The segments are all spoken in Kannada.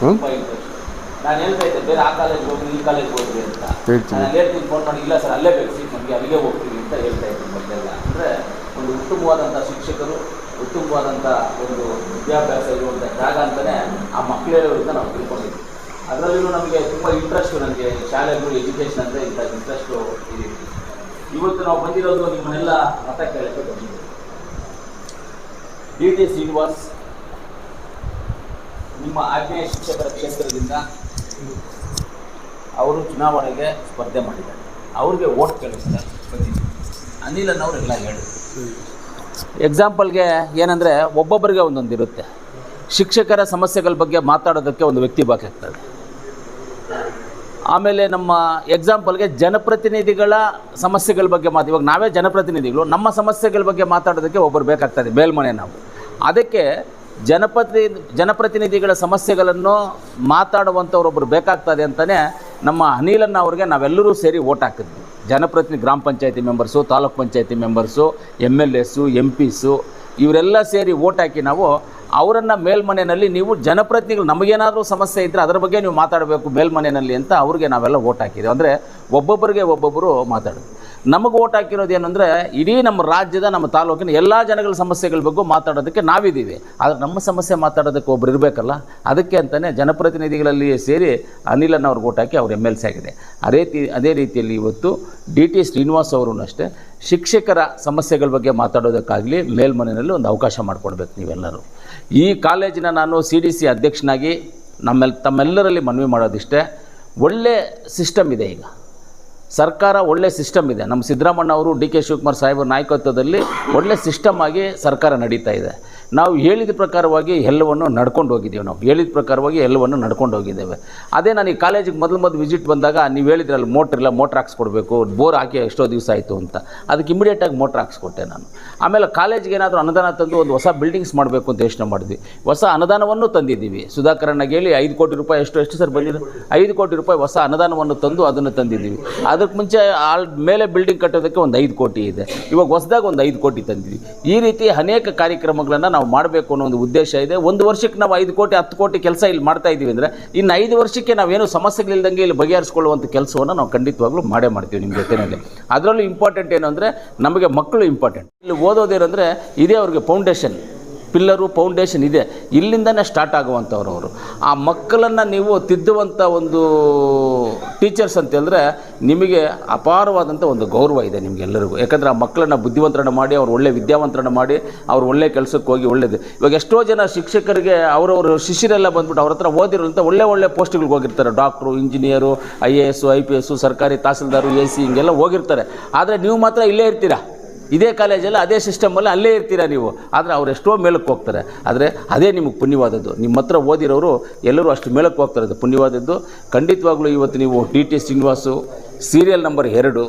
ತುಂಬ ಇಂಟ್ರೆಸ್ಟ್ ನಾನು ಹೇಳ್ತಾ ಇದ್ದೆ ಬೇರೆ ಆ ಕಾಲೇಜ್ ಹೋಗಿ ಈ ಕಾಲೇಜ್ ಹೋಗ್ರಿ ಅಂತ. ಹೇಳ್ತೀನಿ. ನಾನು ಅಲ್ಲಿ ಹೇಳ್ತೀನಿ ಫೋನ್ ಮಾಡಿ ಇಲ್ಲ ಸರ್ ಅಲ್ಲೇ ಬೇಕು ಸೀಟ್ ನಮಗೆ ಅಲ್ಲಿಗೆ ಹೋಗ್ತೀವಿ ಅಂತ ಹೇಳ್ತಾ ಇದ್ದೀನಿ ಮೊದಲೆಲ್ಲ. ಅಂದರೆ ಒಂದು ಉತ್ತಮವಾದಂಥ ಶಿಕ್ಷಕರು ಉತ್ತಮವಾದಂಥ ಒಂದು ವಿದ್ಯಾಭ್ಯಾಸ ಇರುವಂಥ ಜಾಗ ಅಂತಲೇ ಆ ಮಕ್ಕಳಿರೋದ್ರಿಂದ ನಾವು ತಿಳ್ಕೊಂಡಿದ್ವಿ ಅದರಲ್ಲೂ ನಮಗೆ ತುಂಬ ಇಂಟ್ರೆಸ್ಟು ನನಗೆ ಶಾಲೆಗಳು ಎಜುಕೇಷನ್ ಅಂದ್ರೆ ಇಂಥ ಇಂಟ್ರೆಸ್ಟು ಇದೆ. ಇವತ್ತು ನಾವು ಬಂದಿರೋದು ನಿಮ್ಮನ್ನೆಲ್ಲ ಮತ ಕೇಳಕ್ಕೆ ಬಂದಿದ್ದೀವಿ. ಡಿ ಟಿ ಶ್ರೀನಿವಾಸ್ ನಿಮ್ಮ ಆಗ್ನೇಯ ಶಿಕ್ಷಕರ ಕ್ಷೇತ್ರದಿಂದ ಅವರು ಚುನಾವಣೆಗೆ ಸ್ಪರ್ಧೆ ಮಾಡಿದ್ದಾರೆ. ಅವ್ರಿಗೆ ಓಟ್ ಕೇಳಿಸ್ತಾರೆ ಅನಿಲ್ ಅನಿಲನ್ ಎಲ್ಲ ಹೇಳಿದ್ರು ಎಕ್ಸಾಂಪಲ್ಗೆ ಏನಂದರೆ ಒಬ್ಬೊಬ್ಬರಿಗೆ ಒಂದೊಂದು ಇರುತ್ತೆ. ಶಿಕ್ಷಕರ ಸಮಸ್ಯೆಗಳ ಬಗ್ಗೆ ಮಾತಾಡೋದಕ್ಕೆ ಒಂದು ವ್ಯಕ್ತಿ ಬಾಕಿಯಾಗ್ತದೆ ಆಮೇಲೆ ನಮ್ಮ ಎಕ್ಸಾಂಪಲ್ಗೆ ಜನಪ್ರತಿನಿಧಿಗಳ ಸಮಸ್ಯೆಗಳ ಬಗ್ಗೆ ಮಾತು, ಇವಾಗ ನಾವೇ ಜನಪ್ರತಿನಿಧಿಗಳು, ನಮ್ಮ ಸಮಸ್ಯೆಗಳ ಬಗ್ಗೆ ಮಾತಾಡೋದಕ್ಕೆ ಒಬ್ಬರು ಬೇಕಾಗ್ತದೆ, ಮೇಲ್ಮನೆ ನಾವು. ಅದಕ್ಕೆ ಜನಪ್ರತಿ ಜನಪ್ರತಿನಿಧಿಗಳ ಸಮಸ್ಯೆಗಳನ್ನು ಮಾತಾಡುವಂಥವ್ರೊಬ್ಬರು ಬೇಕಾಗ್ತದೆ ಅಂತಲೇ ನಮ್ಮ ಅನಿಲನ್ನು ಅವ್ರಿಗೆ ನಾವೆಲ್ಲರೂ ಸೇರಿ ಓಟ್ ಹಾಕಿದ್ವಿ. ಜನಪ್ರತಿನಿಧಿ, ಗ್ರಾಮ ಪಂಚಾಯತಿ ಮೆಂಬರ್ಸು, ತಾಲೂಕ್ ಪಂಚಾಯತಿ members M L As M Ps ಇವರೆಲ್ಲ ಸೇರಿ ಓಟ್ ಹಾಕಿ ನಾವು ಅವರನ್ನು ಮೇಲ್ಮನೆಯಲ್ಲಿ ನೀವು ಜನಪ್ರತಿನಿಧಿಗಳು ನಮಗೇನಾದರೂ ಸಮಸ್ಯೆ ಇದ್ದರೆ ಅದರ ಬಗ್ಗೆ ನೀವು ಮಾತಾಡಬೇಕು ಮೇಲ್ಮನೆಯಲ್ಲಿ ಅಂತ ಅವ್ರಿಗೆ ನಾವೆಲ್ಲ ಓಟ್ ಹಾಕಿದ್ದೀವಿ ಅಂದರೆ ಒಬ್ಬೊಬ್ಬರಿಗೆ ಒಬ್ಬೊಬ್ಬರು ಮಾತಾಡೋದು ನಮಗೆ ಓಟ್ ಹಾಕಿರೋದು ಏನಂದರೆ ಇಡೀ ನಮ್ಮ ರಾಜ್ಯದ, ನಮ್ಮ ತಾಲೂಕಿನ ಎಲ್ಲ ಜನಗಳ ಸಮಸ್ಯೆಗಳ ಬಗ್ಗೆ ಮಾತಾಡೋದಕ್ಕೆ ನಾವಿದ್ದೀವಿ. ಆದರೆ ನಮ್ಮ ಸಮಸ್ಯೆ ಮಾತಾಡೋದಕ್ಕೆ ಒಬ್ರು ಇರಬೇಕಲ್ಲ? ಅದಕ್ಕೆ ಅಂತಲೇ ಜನಪ್ರತಿನಿಧಿಗಳಲ್ಲಿ ಸೇರಿ ಅನಿಲನ್ನ ಅವ್ರಿಗೆ ಓಟ್ ಹಾಕಿ ಅವ್ರು ಎಂ ಎಲ್ ಸಿ ಆಗಿದೆ ಅದೇ ರೀತಿ ಅದೇ ರೀತಿಯಲ್ಲಿ ಇವತ್ತು ಡಿ ಟಿ ಶ್ರೀನಿವಾಸ್ ಅವರು ಅಷ್ಟೇ ಶಿಕ್ಷಕರ ಸಮಸ್ಯೆಗಳ ಬಗ್ಗೆ ಮಾತಾಡೋದಕ್ಕಾಗಲಿ ಮೇಲ್ಮನೆಯಲ್ಲಿ ಒಂದು ಅವಕಾಶ ಮಾಡಿಕೊಡ್ಬೇಕು ನೀವೆಲ್ಲರೂ. ಈ ಕಾಲೇಜಿನ ನಾನು ಸಿ ಡಿ ಸಿ ಅಧ್ಯಕ್ಷನಾಗಿ ನಮ್ಮೆಲ್, ತಮ್ಮೆಲ್ಲರಲ್ಲಿ ಮನವಿ ಮಾಡೋದಿಷ್ಟೇ. ಒಳ್ಳೆ ಸಿಸ್ಟಮ್ ಇದೆ ಈಗ. ಸರ್ಕಾರ ಒಳ್ಳೆ ಸಿಸ್ಟಮ್ ಇದೆ. ನಮ್ಮ ಸಿದ್ದರಾಮಣ್ಣ ಅವರು, ಡಿ ಕೆ ಶಿವಕುಮಾರ್ ಸಾಹೇಬರ ನಾಯಕತ್ವದಲ್ಲಿ ಒಳ್ಳೆ ಸಿಸ್ಟಮ್ ಆಗಿ ಸರ್ಕಾರ ನಡೀತಾ ಇದೆ. ನಾವು ಹೇಳಿದ ಪ್ರಕಾರವಾಗಿ ಎಲ್ಲವನ್ನು ನಡ್ಕೊಂಡು ಹೋಗಿದ್ದೀವಿ ನಾವು. ಹೇಳಿದ ಪ್ರಕಾರವಾಗಿ ಎಲ್ಲವನ್ನು ನಡ್ಕೊಂಡು ಹೋಗಿದ್ದೇವೆ. ಅದೇ ನಾನು ಈ ಕಾಲೇಜಿಗೆ ಮೊದಲು ಮೊದಲು ವಿಸಿಟ್ ಬಂದಾಗ ನೀವು ಹೇಳಿದ್ರಲ್ಲ ಮೋಟ್ರ್ ಇಲ್ಲ ಮೋಟ್ರ್ ಹಾಕ್ಸ್ಕೊಡ್ಬೇಕು ಬೋರ್ ಹಾಕಿ ಎಷ್ಟೋ ದಿವಸ ಆಯಿತು ಅಂತ. ಅದಕ್ಕೆ ಇಮಿಡಿಯೇಟಾಗಿ ಮೋಟ್ರ್ ಹಾಕ್ಸ್ಕೊಟ್ಟೆ ನಾನು. ಆಮೇಲೆ ಕಾಲೇಜಿಗೆ ಏನಾದರೂ ಅನುದಾನ ತಂದು ಒಂದು ಹೊಸ ಬಿಲ್ಡಿಂಗ್ಸ್ ಮಾಡಬೇಕು ಅಂತ ಯೋಚನೆ ಮಾಡಿದ್ವಿ. ಹೊಸ ಅನುದಾನವನ್ನು ತಂದಿದ್ದೀವಿ. ಸುಧಾಕರಣ್ಣಗೆ ಹೇಳಿ ಐದು ಕೋಟಿ ರೂಪಾಯಿ ಎಷ್ಟು ಎಷ್ಟು ಸರ್ ಬಂದಿದೆ? ಐದು ಕೋಟಿ ರೂಪಾಯಿ ಹೊಸ ಅನುದಾನವನ್ನು ತಂದು ಅದನ್ನು ತಂದಿದ್ದೀವಿ. ಅದಕ್ಕೆ ಮುಂಚೆ ಆಲ್ ಮೇಲೆ ಬಿಲ್ಡಿಂಗ್ ಕಟ್ಟೋದಕ್ಕೆ ಒಂದು ಐದು ಕೋಟಿ ಇದೆ. ಇವಾಗ ಹೊಸದಾಗ ಒಂದು ಐದು ಕೋಟಿ ತಂದಿದ್ವಿ ಈ ರೀತಿ ಅನೇಕ ಕಾರ್ಯಕ್ರಮಗಳನ್ನು ನಾವು ಮಾಡಬೇಕು ಅನ್ನೋ ಒಂದು ಉದ್ದೇಶ ಇದೆ. ಒಂದು ವರ್ಷಕ್ಕೆ ನಾವು ಐದು ಕೋಟಿ, ಹತ್ತು ಕೋಟಿ ಕೆಲಸ ಇಲ್ಲಿ ಮಾಡ್ತಾ ಇದ್ದೀವಿ ಅಂದರೆ ಇನ್ನು ಐದು ವರ್ಷಕ್ಕೆ ನಾವೇನು ಸಮಸ್ಯೆಗಳಿಲ್ದಂಗೆ ಇಲ್ಲಿ ಬಗೆಹರಿಸ್ಕೊಳ್ಳುವಂಥ ಕೆಲಸವನ್ನು ನಾವು ಖಂಡಿತವಾಗ್ಲೂ ಮಾಡೇ ಮಾಡ್ತೀವಿ ನಿಮ್ಮ ಜೊತೆಯಲ್ಲಿ. ಅದರಲ್ಲೂ ಇಂಪಾರ್ಟೆಂಟ್ ಏನು ಅಂದರೆ ನಮಗೆ ಮಕ್ಕಳು ಇಂಪಾರ್ಟೆಂಟ್ ಇಲ್ಲಿ ಓದೋದೇನೆಂದರೆ ಇದೇ ಅವ್ರಿಗೆ ಫೌಂಡೇಶನ್ ಪಿಲ್ಲರು ಫೌಂಡೇಶನ್ ಇದೆ. ಇಲ್ಲಿಂದನೇ ಸ್ಟಾರ್ಟ್ ಆಗುವಂಥವ್ರು ಅವರು. ಆ ಮಕ್ಕಳನ್ನು ನೀವು ತಿದ್ದುವಂಥ ಒಂದು ಟೀಚರ್ಸ್ ಅಂತೇಳಿದ್ರೆ ನಿಮಗೆ ಅಪಾರವಾದಂಥ ಒಂದು ಗೌರವ ಇದೆ ನಿಮಗೆಲ್ಲರಿಗೂ. ಯಾಕಂದರೆ ಆ ಮಕ್ಕಳನ್ನು ಬುದ್ಧಿವಂತರನ್ನ ಮಾಡಿ, ಅವ್ರು ಒಳ್ಳೆ ವಿದ್ಯಾವಂತರನ್ನ ಮಾಡಿ, ಅವ್ರು ಒಳ್ಳೆ ಕೆಲಸಕ್ಕೆ ಹೋಗಿ ಒಳ್ಳೇದು. ಇವಾಗ ಎಷ್ಟೋ ಜನ ಶಿಕ್ಷಕರಿಗೆ ಅವರವರು ಶಿಷ್ಯರೆಲ್ಲ ಬಂದ್ಬಿಟ್ಟು ಅವ್ರ ಹತ್ರ ಓದಿರೋಂಥ ಒಳ್ಳೆ ಒಳ್ಳೆ ಪೋಸ್ಟ್ಗಳಿಗೆ ಹೋಗಿರ್ತಾರೆ. Doctor, engineer, I A S I P S ಸರ್ಕಾರಿ ತಹಸೀಲ್ದಾರು, ಎ ಸಿ ಹಿಂಗೆಲ್ಲ ಹೋಗಿರ್ತಾರೆ. ಆದರೆ ನೀವು ಮಾತ್ರ ಇಲ್ಲೇ ಇರ್ತೀರಾ? ಇದೇ ಕಾಲೇಜಲ್ಲಿ ಅದೇ ಸಿಸ್ಟಮಲ್ಲಿ ಅಲ್ಲೇ ಇರ್ತೀರಾ ನೀವು. ಆದರೆ ಅವ್ರು ಎಷ್ಟೋ ಮೇಲಕ್ಕೆ ಹೋಗ್ತಾರೆ. ಆದರೆ ಅದೇ ನಿಮಗೆ ಪುಣ್ಯವಾದದ್ದು. ನಿಮ್ಮ ಹತ್ರ ಓದಿರೋರು ಎಲ್ಲರೂ ಅಷ್ಟು ಮೇಲಕ್ಕೆ ಹೋಗ್ತಾರೆ ಅದು ಪುಣ್ಯವಾದದ್ದು. ಖಂಡಿತವಾಗ್ಲೂ ಇವತ್ತು ನೀವು D T Srinivas serial number ಎರಡು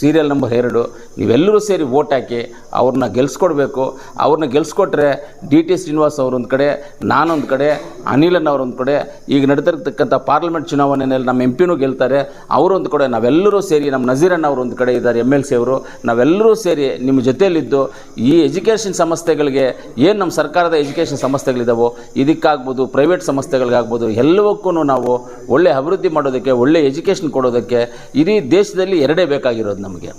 ಸೀರಿಯಲ್ ನಂಬರ್ ಎರಡು ನೀವೆಲ್ಲರೂ ಸೇರಿ ಓಟ್ ಹಾಕಿ ಅವ್ರನ್ನ ಗೆಲ್ಸ್ಕೊಡ್ಬೇಕು. ಅವ್ರನ್ನ ಗೆಲ್ಸ್ಕೊಟ್ರೆ ಡಿ ಟಿ ಶ್ರೀನಿವಾಸ್ ಅವರೊಂದು ಕಡೆ ನಾನೊಂದು ಕಡೆ, ಅನಿಲನ್ ಅವರೊಂದು ಕಡೆ. ಈಗ ನಡೀತಿರ್ತಕ್ಕಂಥ ಪಾರ್ಲಿಮೆಂಟ್ ಚುನಾವಣೆಯಲ್ಲಿ ನಮ್ಮ ಎಂ ಪಿನೂ ಗೆಲ್ತಾರೆ ಅವರೊಂದು ಕಡೆ. ನಾವೆಲ್ಲರೂ ಸೇರಿ ನಮ್ಮ ನಜೀರಣ್ಣ ಅವರು ಒಂದು ಕಡೆ ಇದ್ದಾರೆ ಎಂ ಎಲ್ ಸಿ ಅವರು. ನಾವೆಲ್ಲರೂ ಸೇರಿ ನಿಮ್ಮ ಜೊತೆಯಲ್ಲಿದ್ದು ಈ ಎಜುಕೇಷನ್ ಸಂಸ್ಥೆಗಳಿಗೆ ಏನು ನಮ್ಮ ಸರ್ಕಾರದ ಎಜುಕೇಷನ್ ಸಂಸ್ಥೆಗಳಿದ್ದಾವೋ ಇದಕ್ಕಾಗ್ಬೋದು, ಪ್ರೈವೇಟ್ ಸಂಸ್ಥೆಗಳಿಗಾಗ್ಬೋದು ಎಲ್ಲವಕ್ಕೂ ನಾವು ಒಳ್ಳೆ ಅಭಿವೃದ್ಧಿ ಮಾಡೋದಕ್ಕೆ, ಒಳ್ಳೆ ಎಜುಕೇಷನ್ ಕೊಡೋದಕ್ಕೆ ಇಡೀ ದೇಶದಲ್ಲಿ ಎರಡೇ ಬೇಕಾಗಿರೋದು ನಮಗೆ.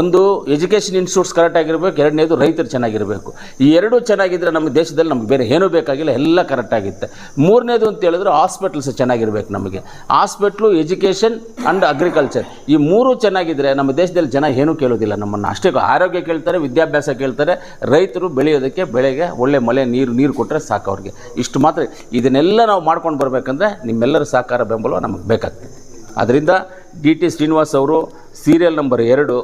ಒಂದು ಎಜುಕೇಷನ್ ಇನ್ಸ್ಟಿಟ್ಯೂಟ್ಸ್ ಕರೆಕ್ಟಾಗಿರ್ಬೇಕು ಎರಡನೇದು ರೈತರು ಚೆನ್ನಾಗಿರಬೇಕು. ಈ ಎರಡು ಚೆನ್ನಾಗಿದ್ದರೆ ನಮ್ಮ ದೇಶದಲ್ಲಿ ನಮ್ಗೆ ಬೇರೆ ಏನೂ ಬೇಕಾಗಿಲ್ಲ, ಎಲ್ಲ ಕರೆಕ್ಟ್ ಆಗುತ್ತೆ. ಮೂರನೇದು ಅಂತ ಹೇಳಿದ್ರೆ ಹಾಸ್ಪಿಟಲ್ಸ್ ಚೆನ್ನಾಗಿರ್ಬೇಕು ನಮಗೆ. ಹಾಸ್ಪಿಟ್ಲು ಎಜುಕೇಷನ್ ಆ್ಯಂಡ್ ಅಗ್ರಿಕಲ್ಚರ್ ಈ ಮೂರು ಚೆನ್ನಾಗಿದ್ದರೆ ನಮ್ಮ ದೇಶದಲ್ಲಿ ಜನ ಏನೂ ಕೇಳೋದಿಲ್ಲ ನಮ್ಮನ್ನು. ಅಷ್ಟೇ ಆರೋಗ್ಯ ಕೇಳ್ತಾರೆ, ವಿದ್ಯಾಭ್ಯಾಸ ಕೇಳ್ತಾರೆ, ರೈತರು ಬೆಳೆಯೋದಕ್ಕೆ ಬೆಳೆಗೆ ಒಳ್ಳೆ ಮಳೆ, ನೀರು ನೀರು ಕೊಟ್ಟರೆ ಸಾಕು ಅವ್ರಿಗೆ. ಇಷ್ಟು ಮಾತ್ರ. ಇದನ್ನೆಲ್ಲ ನಾವು ಮಾಡ್ಕೊಂಡು ಬರಬೇಕಂದ್ರೆ ನಿಮ್ಮೆಲ್ಲರ ಸಹಕಾರ ಬೆಂಬಲ ನಮಗೆ ಬೇಕಾಗ್ತದೆ. ಅದರಿಂದ ಡಿ ಟಿ ಶ್ರೀನಿವಾಸ್ ಅವರು ಸೀರಿಯಲ್ ನಂಬರ್ ಎರಡು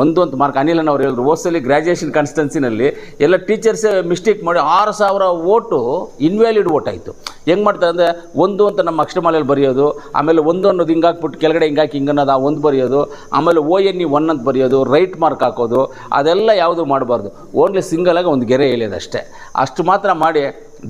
ಒಂದು ಅಂತ ಮಾರ್ಕ್. ಅನಿಲನ್ ಅವ್ರು ಹೇಳಿದ್ರು ಓಸಲಿ ಗ್ರ್ಯಾಜುಯೇಷನ್ ಕಾನ್ಸ್ಟೆನ್ಸಿನಲ್ಲಿ ಎಲ್ಲ ಟೀಚರ್ಸೇ ಮಿಸ್ಟೇಕ್ ಮಾಡಿ ಆರು ಸಾವಿರ ಓಟು ಇನ್ವ್ಯಾಲಿಡ್ ಓಟ್ ಆಯಿತು ಹೆಂಗೆ ಮಾಡ್ತಾರೆ ಅಂದರೆ, ಒಂದು ಅಂತ ನಮ್ಮ ಅಕ್ಷರಮಾಲೆಯಲ್ಲಿ ಬರೆಯೋದು, ಆಮೇಲೆ ಒಂದು ಅನ್ನೋದು ಹಿಂಗೆ ಕೆಳಗಡೆ ಹಿಂಗೆ ಹಾಕಿ ಅನ್ನೋದು ಆ ಒಂದು ಬರೆಯೋದು, ಆಮೇಲೆ ಓ ಎನ್ ಇ ಒನ್ ಅಂತ ಬರೆಯೋದು ರೈಟ್ ಮಾರ್ಕ್ ಹಾಕೋದು, ಅದೆಲ್ಲ ಯಾವುದು ಮಾಡಬಾರ್ದು. ಓನ್ಲಿ ಸಿಂಗಲಾಗಿ ಒಂದು ಗೆರೆ ಎಳೆಯೋದು ಅಷ್ಟೇ. ಅಷ್ಟು ಮಾತ್ರ ಮಾಡಿ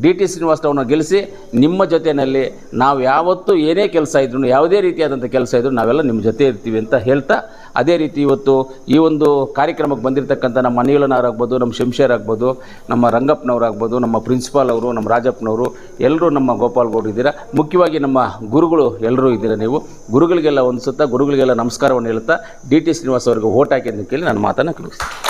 ಡಿ ಟಿ ಶ್ರೀನಿವಾಸರವ್ರನ್ನ ಗೆಲ್ಲಿಸಿ ನಿಮ್ಮ ಜೊತೆಯಲ್ಲಿ ನಾವು ಯಾವತ್ತೂ ಏನೇ ಕೆಲಸ ಇದ್ರೂ, ಯಾವುದೇ ರೀತಿಯಾದಂಥ ಕೆಲಸ ಇದ್ರೂ ನಾವೆಲ್ಲ ನಿಮ್ಮ ಜೊತೆ ಇರ್ತೀವಿ ಅಂತ ಹೇಳ್ತಾ, ಅದೇ ರೀತಿ ಇವತ್ತು ಈ ಒಂದು ಕಾರ್ಯಕ್ರಮಕ್ಕೆ ಬಂದಿರತಕ್ಕಂಥ ನಮ್ಮ ಅನಿಲನವರಾಗ್ಬೋದು, ನಮ್ಮ ಶಂಶೇರ್ ಆಗ್ಬೋದು ನಮ್ಮ ರಂಗಪ್ಪನವರಾಗ್ಬೋದು, ನಮ್ಮ ಪ್ರಿನ್ಸಿಪಾಲ್ ಅವರು, ನಮ್ಮ ರಾಜಪ್ಪನವರು ಎಲ್ಲರೂ ನಮ್ಮ ಗೋಪಾಲ್ ಗೌಡ್ರು ಇದ್ದೀರಾ? ಮುಖ್ಯವಾಗಿ ನಮ್ಮ ಗುರುಗಳು ಎಲ್ಲರೂ ಇದ್ದೀರಾ ನೀವು? ಗುರುಗಳಿಗೆಲ್ಲ ಒಂದು ಸುತ್ತ ಗುರುಗಳಿಗೆಲ್ಲ ನಮಸ್ಕಾರವನ್ನು ಹೇಳ್ತಾ ಡಿ ಟಿ ಶ್ರೀನಿವಾಸ್ ಅವರಿಗೆ ಓಟ್ ಹಾಕಿ ಕೇಳಿ ನಾನು ಮಾತನ್ನು ತಿಳಿಸ್ತೀನಿ